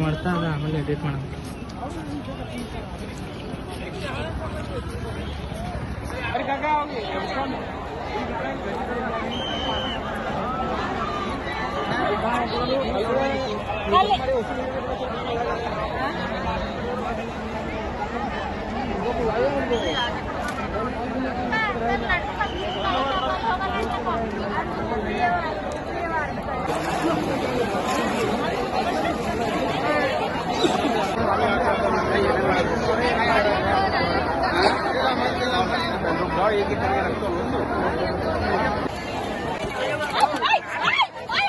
ಮಾಡ್ತಾ ಅದ ಆಮೇಲೆ ಎಡಿಟ್ ಮಾಡೋಣ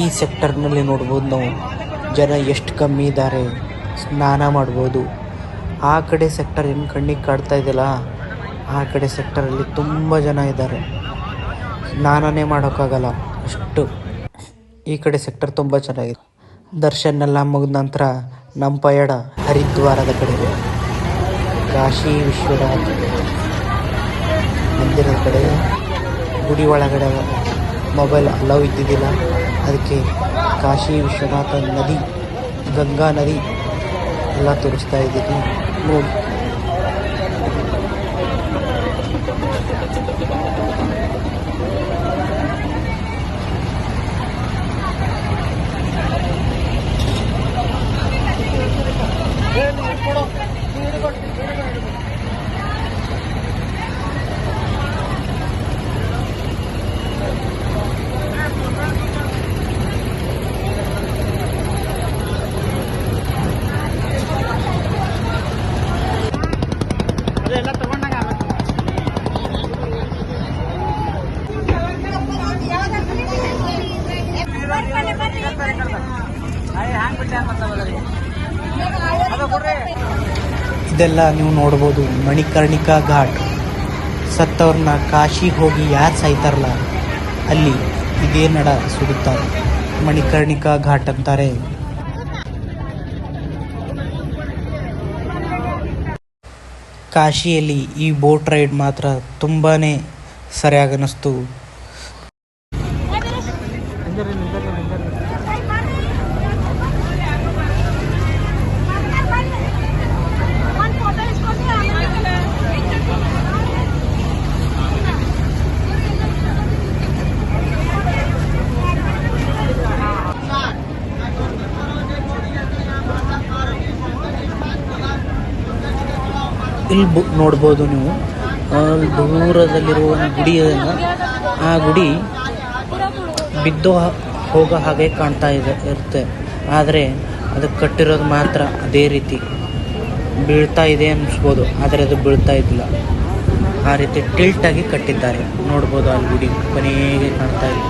ಈ ಸೆಕ್ಟರ್ನಲ್ಲಿ ನೋಡ್ಬೋದು ನಾವು. ಜನ ಎಷ್ಟು ಕಮ್ಮಿ ಇದ್ದಾರೆ ಸ್ನಾನ ಮಾಡ್ಬೋದು. ಆ ಕಡೆ ಸೆಕ್ಟರ್ ಏನು ಕಣ್ಣಿಗೆ ಕಾಡ್ತಾ ಇದೆಯಲ್ಲ, ಆ ಕಡೆ ಸೆಕ್ಟರಲ್ಲಿ ತುಂಬ ಜನ ಇದ್ದಾರೆ ಸ್ನಾನನೇ ಮಾಡೋಕ್ಕಾಗಲ್ಲ, ಅಷ್ಟು. ಈ ಕಡೆ ಸೆಕ್ಟರ್ ತುಂಬ ಚೆನ್ನಾಗಿದೆ. ದರ್ಶನ್ ಎಲ್ಲ ಮುಗಿದ ನಂತರ ನಮ್ಮ ಪಯಣ ಹರಿದ್ವಾರದ ಕಡೆಗೆ. ಕಾಶಿ ವಿಶ್ವನಾಥ ಮಂದಿರದ ಕಡೆ, ಗುಡಿ ಒಳಗಡೆ. ಮೊಬೈಲ್ ಅಲೌ ಇದ್ದಿದ್ದಿಲ್ಲ. ಅದಕ್ಕೆ ಕಾಶಿ ವಿಶ್ವನಾಥ ನದಿ ಗಂಗಾ ನದಿ ಎಲ್ಲ ತೋರಿಸ್ತಾ ಇದ್ದೀನಿ ನೋಡಿ ಇದೆಲ್ಲ ನೀವು ನೋಡ್ಬೋದು. ಮಣಿಕರ್ಣಿಕಾ ಘಾಟ್. ಸತ್ತವ್ರನ್ನ ಕಾಶಿ ಹೋಗಿ ಯಾರು ಸಾಯ್ತಾರಲ್ಲ, ಅಲ್ಲಿ ಇದೇ ನಡ ಸುಡುತ್ತಾರೆ. ಮಣಿಕರ್ಣಿಕಾ ಘಾಟ್ ಅಂತಾರೆ. ಕಾಶಿಯಲ್ಲಿ ಈ ಬೋಟ್ ರೈಡ್ ಮಾತ್ರ ತುಂಬಾ ಸರಿಯಾಗಿ ಅನ್ನಿಸ್ತು. ಇಲ್ಲಿ ಬು ನೋಡ್ಬೋದು ನೀವು. ದೂರದಲ್ಲಿರುವ ಒಂದು ಗುಡಿ ಇದೆಯಲ್ಲ ಆ ಗುಡಿ ಬಿದ್ದು ಹೋಗೋ ಹಾಗೆ ಕಾಣ್ತಾ ಇದೆ, ಇರುತ್ತೆ. ಆದರೆ ಅದು ಕಟ್ಟಿರೋದು ಮಾತ್ರ ಅದೇ ರೀತಿ. ಬೀಳ್ತಾ ಇದೆ ಅನ್ನಿಸ್ಬೋದು ಆದರೆ ಅದು ಬೀಳ್ತಾ ಇದ್ದಿಲ್ಲ. ಆ ರೀತಿ ಟಿಲ್ಟ್ ಆಗಿ ಕಟ್ಟಿದ್ದಾರೆ. ನೋಡ್ಬೋದು ಅಲ್ಲಿ ಗುಡಿ ಕೊನೆಗೆ ಕಾಣ್ತಾ ಇದೆ.